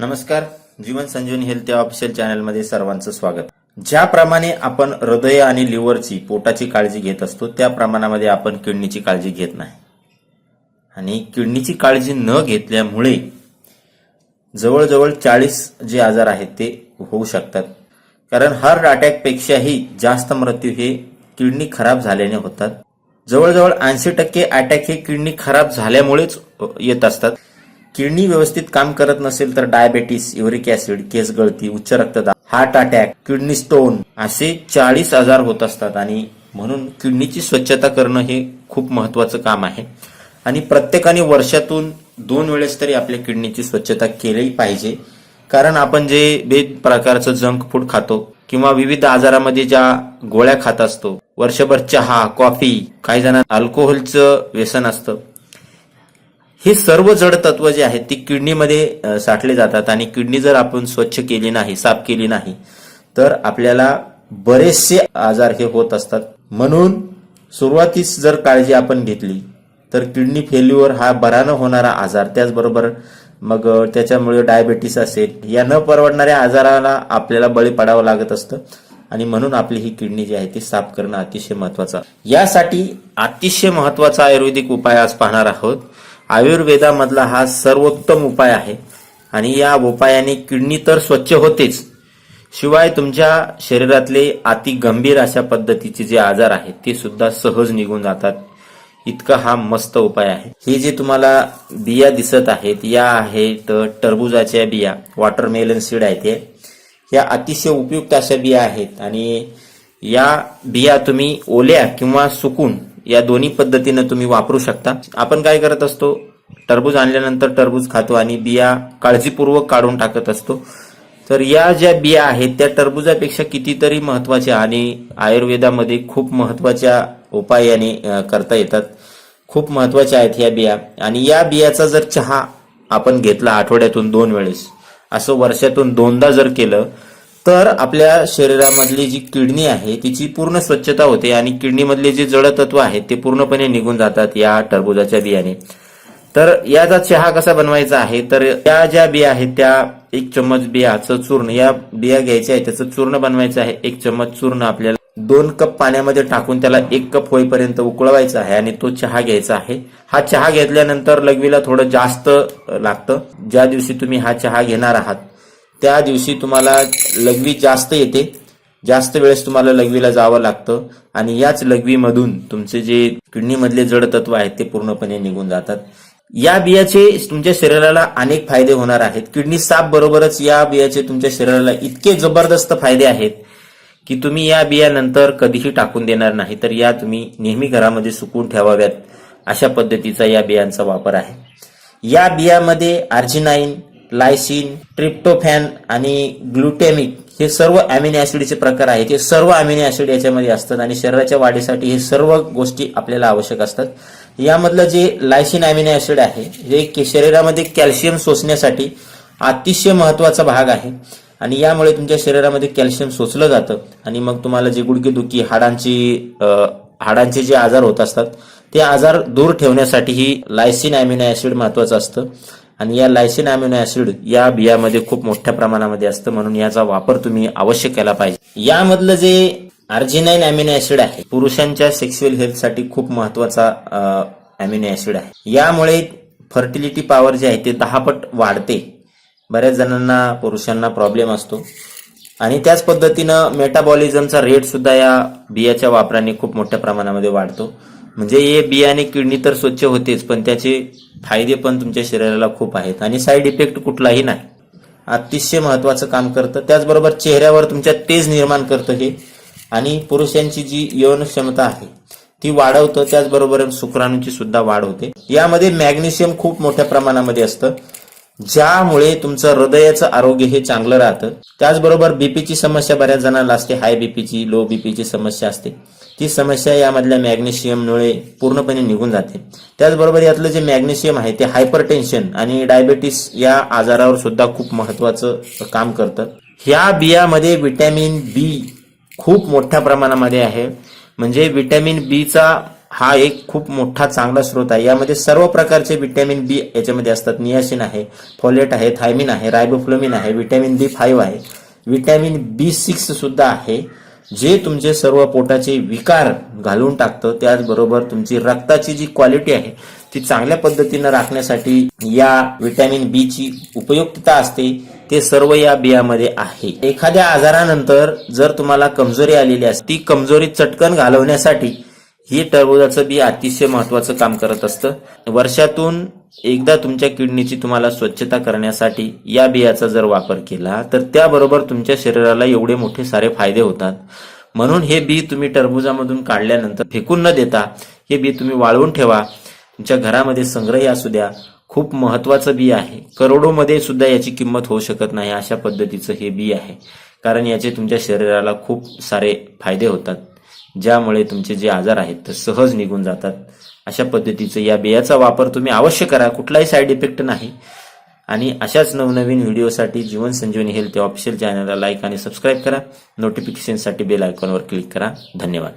नमस्कार जीवन संजीवनी हेल्थ या ऑफिशियल चॅनलमध्ये सर्वांचं स्वागत. ज्याप्रमाणे आपण हृदय आणि लिव्हरची पोटाची काळजी घेत असतो त्या प्रमाणामध्ये आपण किडनीची काळजी घेत नाही. आणि किडनीची काळजी न घेतल्यामुळे जवळजवळ चाळीस जे आजार आहेत ते होऊ शकतात. कारण हार्ट अटॅकपेक्षाही जास्त मृत्यू हे किडनी खराब झाल्याने होतात. जवळजवळ ऐंशी टक्के अटॅक हे किडनी खराब झाल्यामुळेच येत असतात. किडनी व्यवस्थित काम करत नसेल तर डायबेटीस युरिक ऍसिड केस गळती उच्च रक्तदाब हार्ट अटॅक किडनी स्टोन असे चाळीस आजार होत असतात आणि म्हणून किडनीची स्वच्छता करणं हे खूप महत्वाचं काम आहे. आणि प्रत्येकाने वर्षातून दोन वेळेस तरी आपल्या किडनीची स्वच्छता केली पाहिजे. कारण आपण जे बेद प्रकारचं जंक फूड खातो किंवा विविध आजारामध्ये ज्या गोळ्या खात असतो वर्षभर चहा कॉफी काही जणांना अल्कोहोलचं व्यसन असतं हे सर्व जड तत्व जे आहेत ती किडनीमध्ये साठले जातात आणि किडनी जर आपण स्वच्छ केली नाही साफ केली नाही तर आपल्याला बरेचसे आजार हे होत असतात. म्हणून सुरुवातीस जर काळजी आपण घेतली तर किडनी फेल्युअर हा बरा न होणारा आजार. त्याचबरोबर मग त्याच्यामुळे डायबेटीस असेल या न परवडणाऱ्या आजाराला आपल्याला बळी पडावं लागत असतं. आणि म्हणून आपली ही किडनी जी आहे ती साफ करणं अतिशय महत्वाचं यासाठी अतिशय महत्त्वाचा आयुर्वेदिक उपाय आज पाहणार आहोत. आयुर्वेदामधला हा सर्वोत्तम उपाय आहे. आणि या उपायाने किडनी तर स्वच्छ होतेच. शिवाय तुमच्या शरीरातले अति गंभीर अशा पद्धतीचे जे आजार आहेत ते सुद्धा सहज निघून जातात. इतका हा मस्त उपाय आहे. हे जे तुम्हाला बिया दिसत आहेत या आहेत टरबुजाच्या बिया वॉटरमेलन सीड आहेत हे. या अतिशय उपयुक्त अशा बिया आहेत. आणि या बिया तुम्ही ओल्या किंवा सुकून या दोन्ही पद्धतीनं तुम्ही वापरू शकता. आपण काय करत असतो? टरबूज आणल्यानंतर टरबूज खातो आणि बिया काळजीपूर्वक काढून टाकत असतो. तर या ज्या बिया आहेत त्या टरबुजापेक्षा कितीतरी महत्त्वाच्या आणि आयुर्वेदामध्ये खूप महत्त्वाच्या उपायाने करता येतात. खूप महत्त्वाच्या आहेत या बिया. आणि या बियाचा जर चहा आपण घेतला आठवड्यातून दोन वेळेस असं वर्षातून दोनदा जर केलं तर आपल्या शरीरामधली जी किडनी आहे तिची पूर्ण स्वच्छता होते आणि किडनीमधले जे जडतत्व आहेत ते पूर्णपणे निघून जातात या टरबुजाच्या बियाने. तर याचा चहा कसा बनवायचा आहे तर या ज्या बिया आहेत त्या एक चम्मच बियाचं चूर्ण या बिया घ्यायच्या आहे त्याचं चूर्ण बनवायचं आहे एक चम्मच चूर्ण आपल्याला दोन कप पाण्यामध्ये टाकून त्याला एक कप होईपर्यंत उकळवायचा आहे आणि तो चहा घ्यायचा आहे. हा चहा घेतल्यानंतर लघवीला थोडं जास्त लागतं. ज्या दिवशी तुम्ही हा चहा घेणार आहात त्या दिवशी तुम्हाला लघवी जास्त येते. जास्त वेळेस तुम्हाला लघवीला जावं लागतं. आणि याच लघवीमधून तुमचे जे किडनीमधले जड तत्व आहेत ते पूर्णपणे निघून जातात. या बियाचे तुमच्या शरीराला अनेक फायदे होणार आहेत. किडनी साफ बरोबरच या बियाचे तुमच्या शरीराला इतके जबरदस्त फायदे आहेत की तुम्ही या बिया नंतर कधीही टाकून देणार नाही. तर या तुम्ही नेहमी घरामध्ये सुकून ठेवाव्यात अशा पद्धतीचा या बियांचा वापर आहे. या बियामध्ये आर्जिनाईन लायसिन ट्रिप्टोफॅन आणि ग्लुटेमिक हे सर्व अमिनो ऍसिडचे प्रकार आहेत. हे सर्व अमिनो ऍसिड याच्यामध्ये असतात आणि शरीराच्या वाढीसाठी हे सर्व गोष्टी आपल्याला आवश्यक असतात. यामधलं जे लायसिन अमिनो ऍसिड आहे हे शरीरामध्ये कॅल्शियम सोसण्यासाठी अतिशय महत्त्वाचा भाग आहे आणि यामुळे तुमच्या शरीरामध्ये कॅल्शियम सोचलं जातं आणि मग तुम्हाला जे गुडघेदुखी हाडांची हाडांचे जे आजार होत असतात ते आजार दूर ठेवण्यासाठी ही लायसिन अमिनो ऍसिड महत्वाचं असतं. आणि या लायसिन अमिनो ऍसिड या बियामध्ये खूप मोठ्या प्रमाणामध्ये असतं म्हणून याचा वापर तुम्ही अवश्य केला पाहिजे. यामधलं जे आर्जिनाईन अमिनो ऍसिड आहे पुरुषांच्या सेक्स्युअल हेल्थसाठी खूप महत्त्वाचा अमिनो ऍसिड आहे. यामुळे फर्टिलिटी पॉवर जे आहे ते दहा पट वाढते. बऱ्याच जणांना पुरुषांना प्रॉब्लेम असतो. आणि त्याच पद्धतीनं मेटाबॉलिझमचा रेट सुद्धा या बियाच्या वापराने खूप मोठ्या प्रमाणामध्ये वाढतो. म्हणजे हे बियाणे किडनी तर स्वच्छ होतेच पण त्याचे फायदे पण तुमच्या शरीराला खूप आहेत. आणि साईड इफेक्ट कुठलाही नाही. अतिशय महत्वाचं काम करतं. त्याचबरोबर चेहऱ्यावर तुमच्या तेज निर्माण करतं हे. आणि पुरुषांची जी यौन क्षमता आहे ती वाढवतं. त्याचबरोबर शुक्राणूंची सुद्धा वाढ होते. यामध्ये मॅग्नेशियम खूप मोठ्या प्रमाणामध्ये असतं. ज्यामुळे तुमचं हृदयाचं आरोग्य हे चांगलं राहतं. त्याचबरोबर बीपीची समस्या बऱ्याच जणांना असते. हाय बीपीची लो बीपीची समस्या असते. ती समस्या यामधल्या मॅग्नेशियममुळे पूर्णपणे निघून जाते. त्याचबरोबर यातलं जे मॅग्नेशियम आहे ते हायपरटेन्शन आणि डायबेटीस या आजारावर सुद्धा खूप महत्वाचं काम करतं. ह्या बियामध्ये विटॅमिन बी खूप मोठ्या प्रमाणामध्ये आहे. म्हणजे विटॅमिन बीचा हा एक खूप मोठा चांगला स्रोत आहे. यामध्ये सर्व प्रकारचे विटॅमिन बी याच्यामध्ये असतात. नियासिन आहे फॉलेट आहे थायमिन आहे रायबोफ्लोमिन आहे विटॅमिन बी फाईव्ह आहे. विटॅमिन बी सिक्स सुद्धा आहे. जे तुमचे सर्व पोटाचे विकार घालून टाकतं त्याचबरोबर तुमची रक्ताची जी क्वालिटी आहे ती चांगल्या पद्धतीनं राखण्यासाठी या विटॅमिन बी ची उपयुक्तता असते ते सर्व या बियामध्ये आहे. एखाद्या आजारानंतर जर तुम्हाला कमजोरी आलेली असते ती कमजोरी चटकन घालवण्यासाठी ही टरबुजाचं बी अतिशय महत्वाचं काम करत असतं. वर्षातून एकदा तुमच्या किडनीची तुम्हाला स्वच्छता करण्यासाठी या बियाचा जर वापर केला तर त्याबरोबर तुमच्या शरीराला एवढे मोठे सारे फायदे होतात. म्हणून हे बी तुम्ही टरबुजामधून काढल्यानंतर फेकून न देता हे बी तुम्ही वाळवून ठेवा. तुमच्या घरामध्ये संग्रही असू द्या. खूप महत्वाचं बी आहे. करोडोमध्ये सुद्धा याची किंमत होऊ शकत नाही अशा पद्धतीचं हे बी आहे. कारण याचे तुमच्या शरीराला खूप सारे फायदे होतात. ज्यामुळे तुमचे जे आजार आहेत ते सहज निघून जातात. अशा पद्धतीचं या बियाचा वापर तुम्ही अवश्य करा. कुठलाही साईड इफेक्ट नाही. आणि अशाच नवनवीन व्हिडिओसाठी जीवन संजीवनी हेल्थ ऑफिशियल चॅनलला लाईक आणि सबस्क्राईब करा. नोटिफिकेशनसाठी बेल आयकॉनवर क्लिक करा. धन्यवाद.